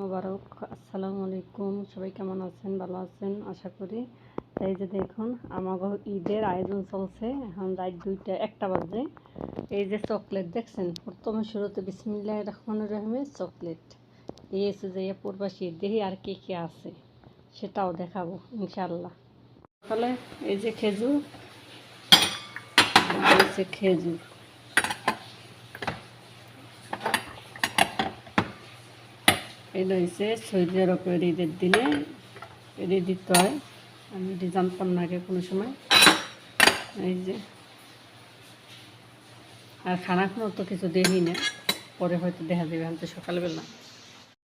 মোবারক, আসসালামু আলাইকুম। সবাই কেমন আছেন? ভালো আছেন? আশা করি। এই যে দেখুন আমাকে ঈদের আয়োজন চলছে। এখন রাত দুইটা, একটা বাজে। এই যে চকলেট, দেখছেন? প্রথমে শুরুতে বিসমিল্লাহ রহমান রহিমের চকলেট। এই এসে যে পূর্বাসী দেখি আর কে কে আছে, সেটাও দেখাবো ইনশাল্লাহ তাহলে এই যে খেজুর খেজুর। এটা হয়েছে সৌদি আরবের ঈদের দিনে এটি দিতে হয়। আমি এটি জানতাম না আগে কোনো সময়। এই যে, আর খানা তো কিছু দেখি না। পরে হয়তো দেখা যাবে, আমি তো সকালবেলা।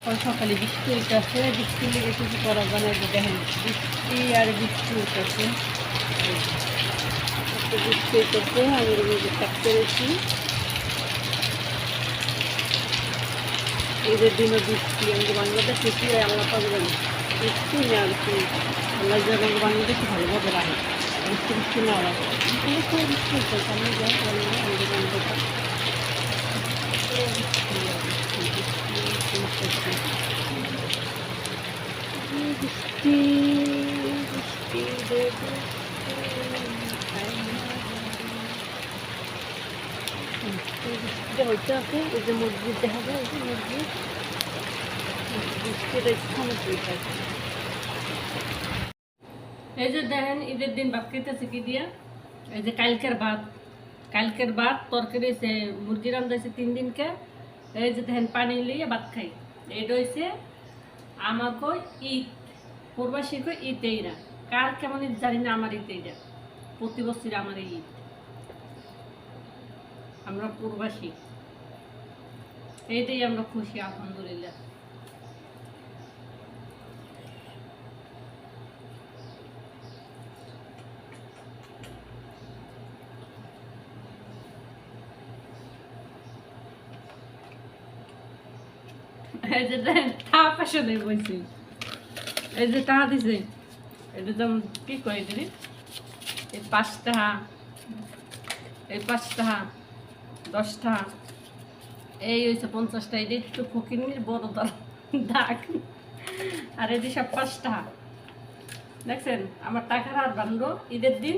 ওই সকালে বৃষ্টি হইতেছে, বৃষ্টি লেগে কিছু করা যায় না যে দেখেন, বৃষ্টি আর বৃষ্টি হইতেছে। বৃষ্টি হইতেছে, আমি থাকতে রয়েছি ঈদের দিনও বৃষ্টি আমাদের বাংলাদেশ বৃষ্টি হয় আল্লাহ পাবে জানি বৃষ্টি না কি আল্লাহ যে আমাদের বাংলাদেশে ভালোভাবে রাখে বৃষ্টি বৃষ্টি না বৃষ্টি বৃষ্টি বৃষ্টি এই যে দেখেন, ঈদের দিন ভাত খাইতেছে কি দিয়া? এই যে কালকের ভাত। কালকের ভাত, তরকারি সে মুরগি রান্ধাইছে তিন দিনকে। এই যে দেখেন, পানি লিয়ে ভাত খাই। এটা হয়েছে আমাকে ঈদ। পূর্বাসীকে ঈদ এইরা। কার কেমন ঈদ জানি না, আমার ঈদ এইরা। প্রতি বছর আমার ঈদ। আমরা পূর্বাসী এইটাই আমরা খুশি, আলহামদুলিল্লাহ। এই যে দেখেন তা পাশে দেয় বলছি এই যে টাকা দিছে, এটা যেমন কি করে দিবি এই পাঁচ টাকা এই পাঁচ টাকা দশ টাকা এই হয়েছে পঞ্চাশটা, এই একটু ফকিনির বড় দাগ আর এটি সব পাঁচটা। দেখছেন, আমার টাকার আর বান্ধব ঈদের দিন।